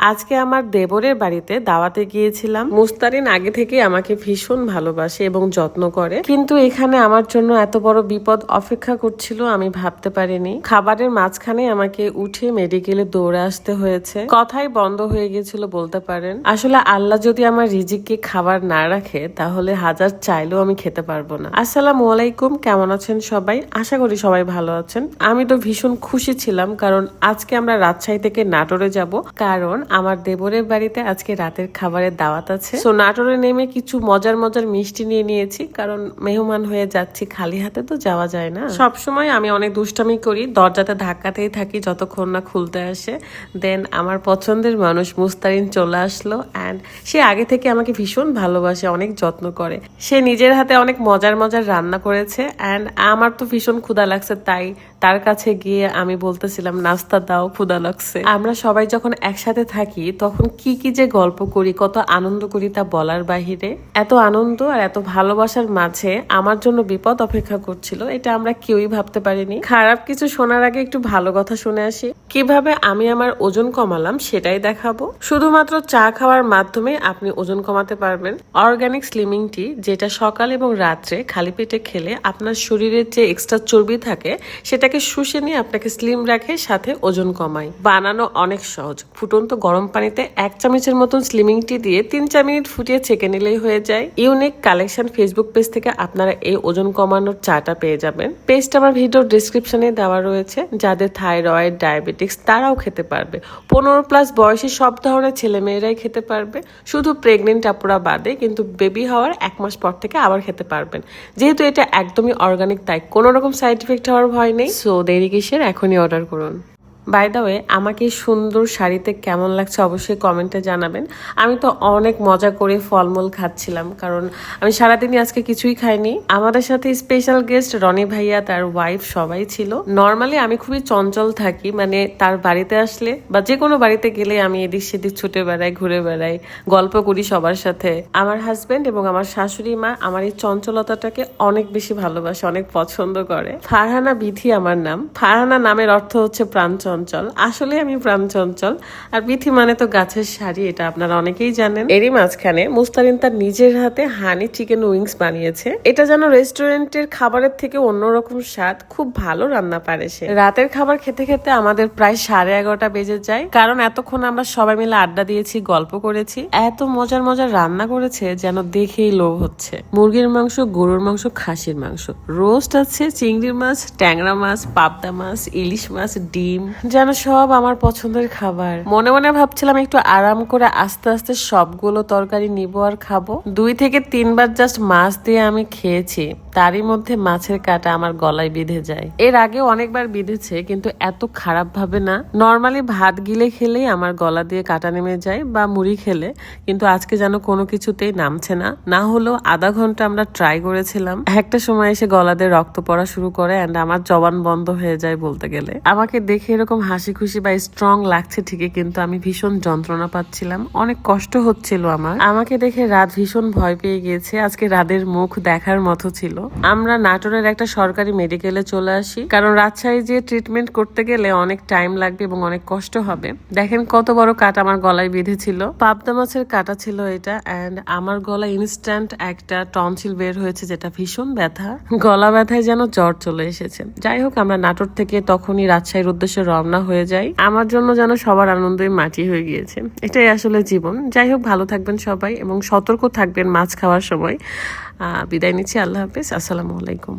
আজকে আমার দেবরের বাড়িতে দাওয়াতে গিয়েছিলাম। মুস্তারিন আগে থেকে আমাকে ভীষণ ভালোবাসে এবং যত্ন করে। কিন্তু এখানে আমার জন্য এত বড় বিপদ অপেক্ষা করছিল আমি ভাবতে পারিনি। খাবারের মাঝখানে আমাকে উঠে মেডিকেলে দৌড়ে আসতে হয়েছে। কথাই বন্ধ হয়ে গেছিল বলতে পারেন। আসলে আল্লাহ যদি আমার রিজিককে খাবার না রাখে, তাহলে হাজার চাইলেও আমি খেতে পারব না। আসসালামু আলাইকুম, কেমন আছেন সবাই? আশা করি সবাই ভালো আছেন। আমি তো ভীষণ খুশি ছিলাম, কারণ আজকে আমরা রাজশাহী থেকে নাটোরে যাব। কারণ আমার দেবরের বাড়িতে আজকে রাতের খাবারের দাওয়াত আছে। সো নাটোরে নেমে কিছু মজার মজার মিষ্টি নিয়ে নিয়েছি কারণ মেহমান হয়ে যাচ্ছি খালি হাতে তো যাওয়া যায় না। সব সময় আমি অনেক দুষ্টামি করি দরজাতে ধাক্কাতেই থাকি যতক্ষণ না খুলতে আসে। দেন আমার পছন্দের মানুষ মুস্তারিন চলে আসলো অ্যান্ড সে আগে থেকে আমাকে ভীষণ ভালোবাসে অনেক যত্ন করে। সে নিজের হাতে অনেক মজার মজার রান্না করেছে অ্যান্ড আমার তো ভীষণ ক্ষুদা লাগছে তাই তার কাছে গিয়ে আমি বলতেছিলাম নাস্তা দাও ক্ষুধা লাগছে। আমরা সবাই যখন একসাথে থাকি তখন কি কি যে গল্প করি, কত আনন্দ করি তা বলার বাহিরে। এত আনন্দ আর এত ভালোবাসার মাঝে আমার জন্য বিপদ অপেক্ষা করছিল, এটা আমরা কেউই ভাবতে পারিনি। খারাপ কিছু শোনার আগে একটু ভালো কথা শুনে আসি। কীভাবে আমি আমার ওজন কমালাম সেটাই দেখাবো। শুধুমাত্র চা খাওয়ার মাধ্যমে আপনি ওজন কমাতে পারবেন। অর্গানিক স্লিমিং টি, যেটা সকাল এবং রাত্রে খালি পেটে খেলে আপনার শরীরের যে এক্সট্রা চর্বি থাকে, সেটাকে শুষে নিয়ে আপনাকে স্লিম রাখে, সাথে ওজন কমায়। বানানো অনেক সহজ, ফুটন্ত গরম পানিতে এক চামচের মতন স্লিমিং টি দিয়ে তিন চার মিনিট ফুটিয়ে ছেঁকে নিলেই হয়ে যায়। ইউনিক কালেকশন ফেসবুক পেজ থেকে আপনারা এই ওজন কমানোর চাটা পেয়ে যাবেন। পেজটা আমার ভিডিও ডিসক্রিপশনে দেওয়া রয়েছে। যাদের থাইরয়েড ডায়াবেটিক্স তারাও খেতে পারবে। পনেরো প্লাস বয়সী সব ধরনের ছেলে মেয়েরাই খেতে পারবে। শুধু প্রেগনেন্ট আপুরা বাদে কিন্তু বেবি হওয়ার এক মাস পর থেকে আবার খেতে পারবেন। যেহেতু এটা একদমই অর্গানিক তাই কোনো রকম সাইড ইফেক্ট হওয়ার ভয় নেই। সো দেরি কিসের? এখনই অর্ডার করুন। বাই দ্য ওয়ে আমাকে সুন্দর শাড়িতে কেমন লাগছে অবশ্যই কমেন্টে জানাবেন। আমি তো অনেক মজা করে ফলমূল খাচ্ছিলাম, কারণ আমি সারাদিনই আজকে কিছুই খাইনি। আমাদের সাথে স্পেশাল গেস্ট রনি ভাইয়া, তার ওয়াইফ সবাই ছিল। নর্মালি আমি খুবই চঞ্চল থাকি মানে তার বাড়িতে আসলে বা যে কোনো বাড়িতে গেলে আমি এদিক সেদিক ছুটে বেড়াই, ঘুরে বেড়াই, গল্প করি সবার সাথে। আমার হাজবেন্ড এবং আমার শাশুড়ি মা আমার এই চঞ্চলতাটাকে অনেক বেশি ভালোবাসে, অনেক পছন্দ করে। ফারহানা বিধি আমার নাম। ফারহানা নামের অর্থ হচ্ছে প্রাণ চঞ্চল। আসলে আমি প্রাণ চঞ্চল। আর বিথি মানে তো গাছের শাড়ি এটা আপনারা অনেকেই জানেন। এরই মাঝখানে মুস্তারিন তার নিজের হাতে হানি চিকেন উইংস বানিয়েছে। এটা যেন রেস্টুরেন্টের খাবারের থেকে অন্যরকম স্বাদ, খুব ভালো রান্না পারে সে। রাতের খাবার খেতে খেতে আমাদের প্রায় সাড়ে এগারোটা বেজে যায়। কারণ এতক্ষণ আমরা সবাই মিলে আড্ডা দিয়েছি, গল্প করেছি। এত মজার মজার রান্না করেছে যেন দেখেই লোভ হচ্ছে। মুরগির মাংস, গরুর মাংস, খাসির মাংস। রোস্ট আছে, চিংড়ির মাছ, ট্যাংরা মাছ, পাবদা মাছ, ইলিশ মাছ, ডিম। যেন সব আমার পছন্দের খাবার। মনে মনে ভাবছিলাম একটু আরাম করে আস্তে আস্তে সবগুলো তরকারি নিব আর খাব। দুই থেকে তিনবার জাস্ট মাছ দিয়ে আমি খেয়েছি। তারই মধ্যে মাছের কাটা আমার গলায় বিঁধে যায়। এর আগেও অনেকবার বিঁধেছে, কিন্তু এত খারাপ ভাবে না। নর্মালি ভাত গিলে খেলেই আমার গলা দিয়ে কাটা নেমে যায় বা মুড়ি খেলে, কিন্তু আজকে যেন কোনো কিছুতেই নামছে না। না হলেও আধা ঘণ্টা আমরা ট্রাই করেছিলাম। একটা সময় এসে গলা দিয়ে রক্ত পড়া শুরু করে অ্যান্ড আমার জবান বন্ধ হয়ে যায় বলতে গেলে। আমাকে দেখে এরকম হাসি খুশি বা স্ট্রং লাগছে ঠিকই, কিন্তু আমি ভীষণ যন্ত্রণা পাচ্ছিলাম। অনেক কষ্ট হচ্ছিল আমার। আমাকে দেখে রাত ভীষণ ভয় পেয়ে গিয়েছে। আজকে রাদের মুখ দেখার মতো ছিল। আমরা নাটোরের একটা সরকারি মেডিকেলে চলে আসি। কারণ রাজশাহী যে ট্রিটমেন্ট করতে গেলে অনেক টাইম লাগবে এবং অনেক কষ্ট হবে। দেখেন কত বড় কাটা আমার গলায় বেঁধেছিল। পাবদা মাছের কাটা ছিল এটা। অ্যান্ড আমার গলায় ইনস্ট্যান্ট একটা টনসিল বের হয়েছে যেটা ভীষণ ব্যথা। গলা ব্যথায় যেন জ্বর চলে এসেছে। যাই হোক, আমরা নাটোর থেকে তখনই রাজশাহীর উদ্দেশ্যে রওনা হয়ে যাই আমার জন্য যেন সবার আনন্দই মাটি হয়ে গিয়েছে। এটাই আসলে জীবন। যাই হোক, ভালো থাকবেন সবাই এবং সতর্ক থাকবেন মাছ খাওয়ার সময়। বিদায় নিচ্ছি। আল্লাহ হাফিজ। আসসালামু আলাইকুম।